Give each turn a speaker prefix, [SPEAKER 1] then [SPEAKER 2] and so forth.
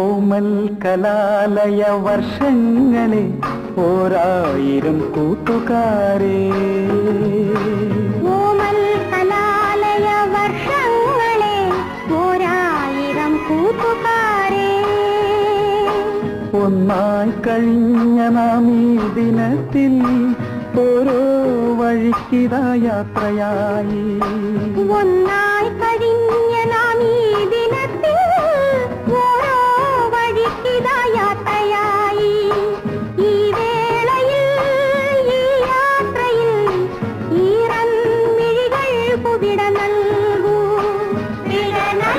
[SPEAKER 1] ഓമൽ കലാലയ വർഷങ്ങളെ ഓരായിരം കൂട്ടുകാരെ.
[SPEAKER 2] ഓമൽ കലാലയ വർഷങ്ങളെ ഓരായിരം കൂട്ടുകാരെ.
[SPEAKER 1] ഒന്നായി കഴിഞ്ഞ നാം ഈ ദിനത്തിൽ ഓരോ വഴിക്കിതായാത്രയായി
[SPEAKER 2] ഒന്നായി